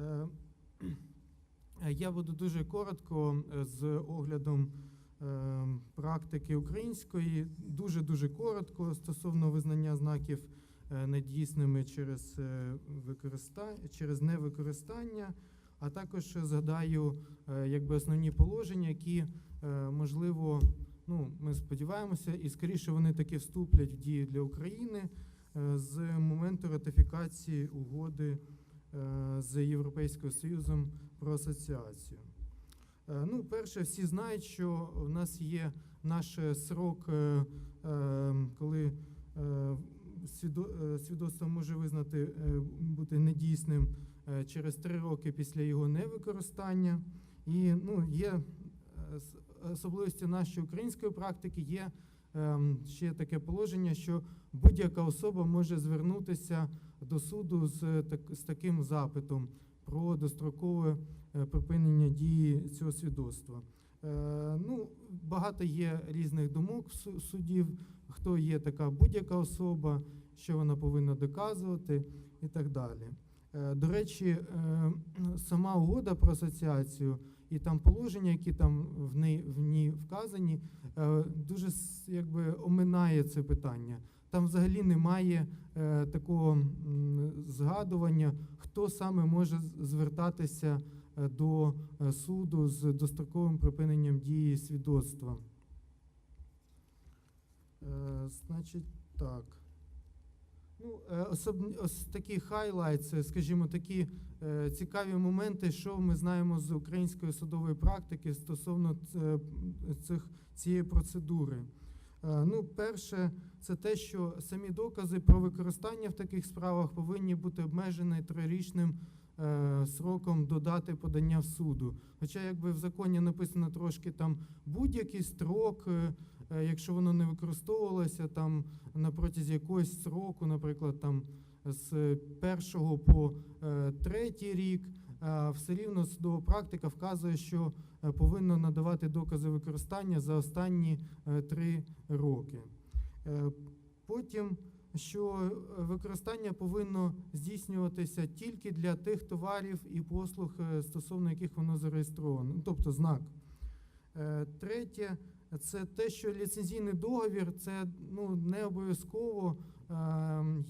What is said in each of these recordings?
Е, Я буду дуже коротко е, з оглядом е, практики української, дуже дуже коротко стосовно визнання знаків е, недійсними через е, використа- через невикористання, а також згадаю е, якби основні положення, які е, можливо, ну ми сподіваємося, і скоріше вони таки вступлять в дію для України е, з моменту ратифікації угоди е, з Європейським Союзом про асоціацію. Е, Ну, перше, всі знають, що в нас є наш е, срок, е, е, коли е, свідо- е, свідоцтво може визнати е, бути недійсним е, через три роки після його невикористання. І ну, є е, особливості нашої української практики, є ем, ще таке положення, що будь-яка особа може звернутися до суду з, так, з таким запитом про дострокове е, припинення дії цього свідоцтва. Е, Ну, багато є різних думок судів, хто є така будь-яка особа, що вона повинна доказувати і так далі. Е, До речі, сама угода про асоціацію і там положення, які там в ній, в ній вказані, дуже якби оминає це питання. Там взагалі немає е, такого згадування, хто саме може звертатися е, до е, суду з достроковим припиненням дії свідоцтва. Значить, так. Ну, особ... ос... такі хайлайтси, скажімо, такі е, цікаві моменти, що ми знаємо з української судової практики стосовно цих, цієї процедури. Е, Ну, перше, це те, що самі докази про використання в таких справах повинні бути обмежені трирічним е, сроком до дати подання в суду. Хоча, якби в законі написано трошки там будь-який строк, е, якщо воно не використовувалося там на протязі якогось сроку, наприклад, там з першого по третій рік, все рівно судова практика вказує, що е, повинно надавати докази використання за останні е, три роки. Е, Потім, що е, використання повинно здійснюватися тільки для тих товарів і послуг, е, стосовно яких воно зареєстровано, ну, тобто знак. Е, Третє, це те, що ліцензійний договір це ну, не обов'язково е,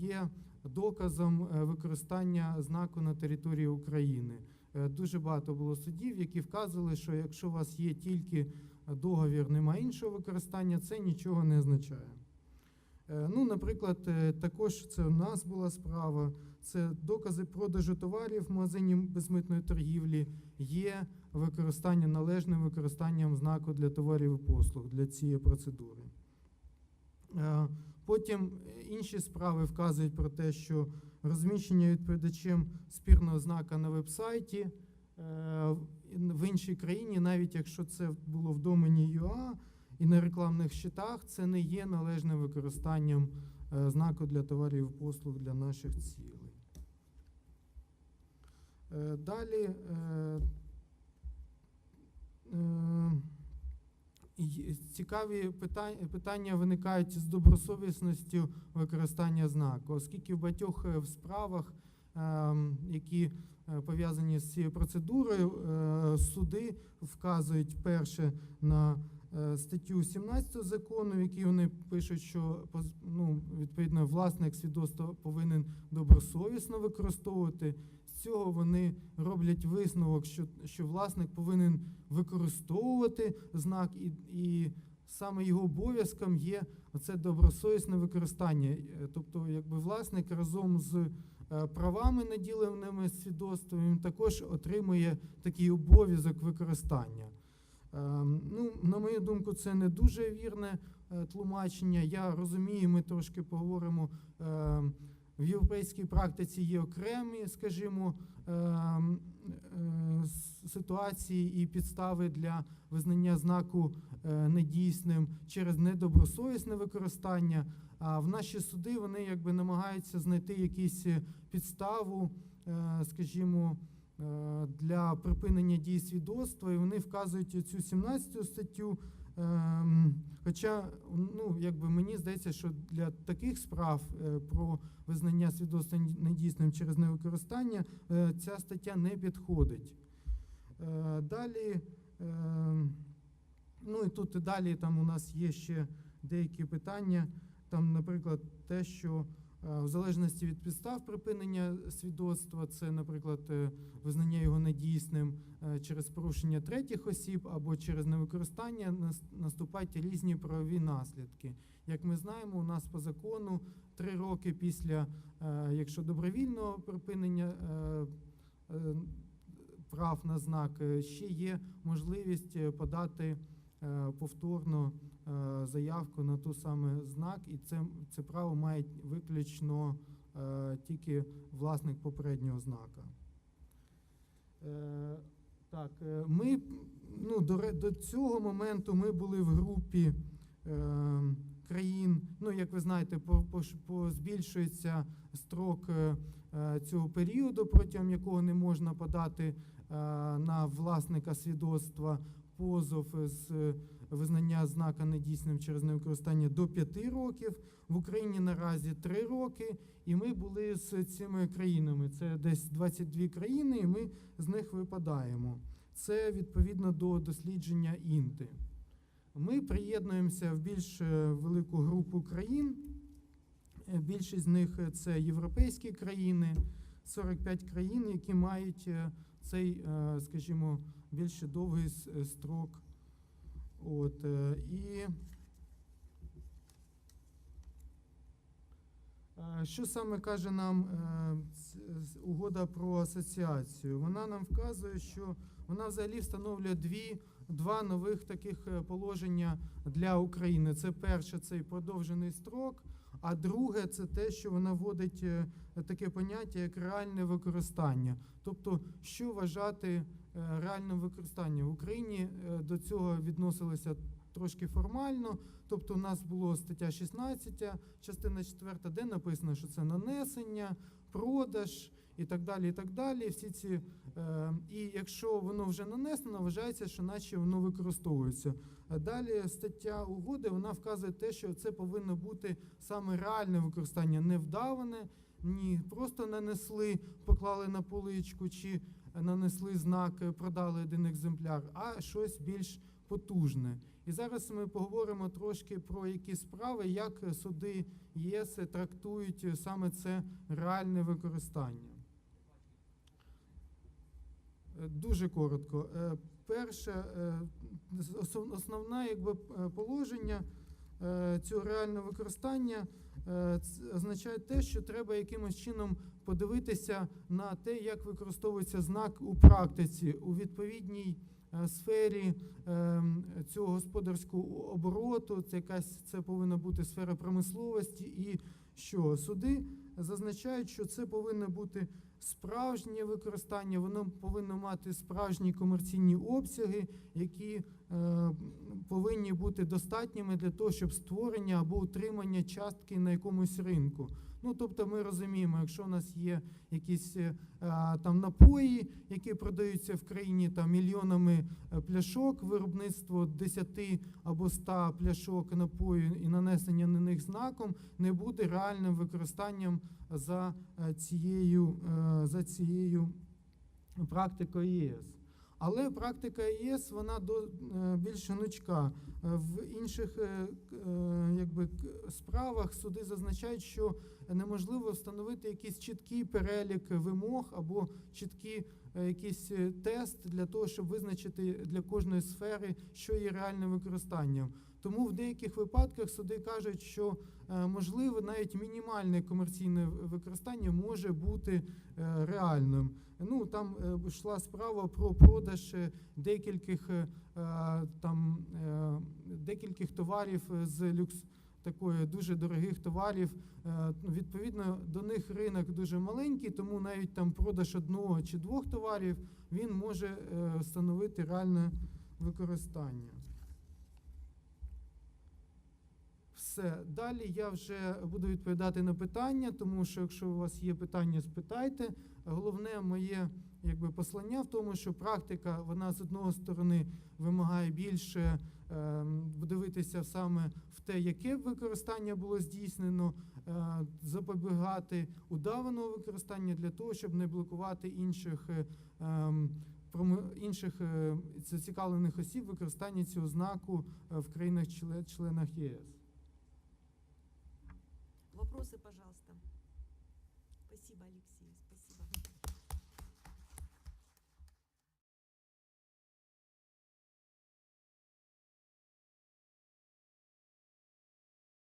є доказом е, використання знаку на території України. Е, Дуже багато було судів, які вказували, що якщо у вас є тільки договір, немає іншого використання, це нічого не означає. Е, Ну, наприклад, е, також це у нас була справа. Це докази продажу товарів в магазині безмитної торгівлі є використання належним використанням знаку для товарів і послуг для цієї процедури. Потім е, інші справи вказують про те, що розміщення відповідачем спірного знака на вебсайті е, в іншій країні, навіть якщо це було в домені ЮА і на рекламних щитах, це не є належним використанням е, знаку для товарів і послуг для наших цілей. Далі цікаві питання, виникають з добросовісністю використання знаку, оскільки в багатьох е, в справах, ем, які е, пов'язані з цією процедурою, е, суди вказують перше на статтю 17 закону, в якій вони пишуть, що ну, відповідно власник свідоцтва повинен добросовісно використовувати. Цього вони роблять висновок, що, що власник повинен використовувати знак, і, і саме його обов'язком є оце добросовісне використання. Е, Тобто, якби власник разом з е, правами, наділеними свідоцтвом, також отримує такий обов'язок використання. Ем, Ну, на мою думку, це не дуже вірне е, тлумачення. Я розумію, ми трошки поговоримо. В європейській практиці є окремі, скажімо, е, с- ситуації і підстави для визнання знаку е, недійсним через недобросовісне використання. А в наші суди вони якби намагаються знайти якісь е, підставу, е, скажімо, е, для припинення дії свідоцтва, і вони вказують цю 17 статтю Ем, Хоча, ну, якби мені здається, що для таких справ е, про визнання свідоцтва недійсним через невикористання е, ця стаття не підходить. Е, Далі, ну і тут і далі там у нас є ще деякі питання. Там, наприклад, те, що е, в залежності від підстав припинення свідоцтва, це, наприклад, е, визнання його недійсним е, через порушення третіх осіб або через невикористання, нас- наступають різні правові наслідки. Як ми знаємо, у нас по закону три роки після, е, якщо добровільного припинення е, е, прав на знак, е, ще є можливість е, подати е, повторно е, заявку на ту саме знак, і це, це право має виключно е, тільки власник попереднього знака. Е, Так, е, ми ну, до, до цього моменту ми були в групі е, країн. Ну, як ви знаєте, по, по, по збільшується строк е, е, цього періоду, протягом якого не можна подати е, на власника свідоцтва позов з е, визнання знака недійсним через невикористання до 5 років. В Україні наразі 3 роки, і ми були з цими країнами. Це десь 22 країни, і ми з них випадаємо. Це відповідно до дослідження Інти. Ми приєднуємося в більш е, велику групу країн. Е, Більшість з них е, це європейські країни, 45 країн, які мають цей, скажімо, більш довгий строк. От, е, і Е, Що саме каже нам е, угода про асоціацію? Вона нам вказує, що вона взагалі встановлює дві, два нових таких положення для України. Це перше, цей продовжений строк, а друге, це те, що вона вводить таке поняття, як реальне використання. Тобто, що вважати е, реальним використанням в Україні е, до цього відносилися трошки формально. Тобто, у нас було стаття 16, частина 4, де написано, що це нанесення, продаж і так далі. І так далі. Всі ці, е, і якщо воно вже нанесено, вважається, що наче воно використовується. Далі стаття угоди вона вказує те, що це повинно бути саме реальне використання, не вдаване, ні просто нанесли, поклали на поличку чи нанесли знак, е, продали один екземпляр, а щось більш потужне. І зараз ми поговоримо трошки про які справи, як суди ЄС трактують саме це реальне використання. Е, Дуже коротко. Е, Перше, е, основне якби, е, положення е, цього реального використання е, означає те, що треба якимось чином подивитися на те, як використовується знак у практиці у відповідній е, сфері цього господарського обороту. Це якась це повинна бути сфера промисловості, і що суди зазначають, що це повинно бути справжнє використання, воно повинно мати справжні комерційні обсяги, які е, повинні бути достатніми для того, щоб створення або утримання частки на якомусь ринку. Ну тобто, ми розуміємо, якщо у нас є якісь е, там напої, які продаються в країні там мільйонами е, пляшок, виробництво 10 або 100 пляшок напою і нанесення на них знаком не буде реальним використанням за е, цією, е, за цією практикою ЄС. Але практика ЄС вона до е, більш гнучка. Е, В інших е, якби справах суди зазначають, що неможливо встановити якийсь чіткий перелік вимог або чіткий е, якийсь е, тест для того, щоб визначити для кожної сфери, що є реальним використанням. Тому в деяких випадках суди кажуть, що е, можливо навіть мінімальне комерційне використання може бути е, реальним. Ну там е, йшла справа про продаж е, декількох е, е, там е, декількох товарів е, з люкс такої дуже дорогих товарів. Е, ну, Відповідно, до них ринок дуже маленький, тому навіть там продаж одного чи двох товарів він може е, становити реальне використання. Все. Далі я вже буду відповідати на питання, тому що якщо у вас є питання, спитайте. Головне моє якби, послання в тому, що практика вона з одного сторони вимагає більше дивитися саме в те, яке використання було здійснено, е, запобігати удаваного використання для того, щоб не блокувати інших. е, ем, інших е, зацікавлених осіб використання цього знаку в країнах-членах ЄС. Вопросы, пожалуйста. Спасибо, Алексей.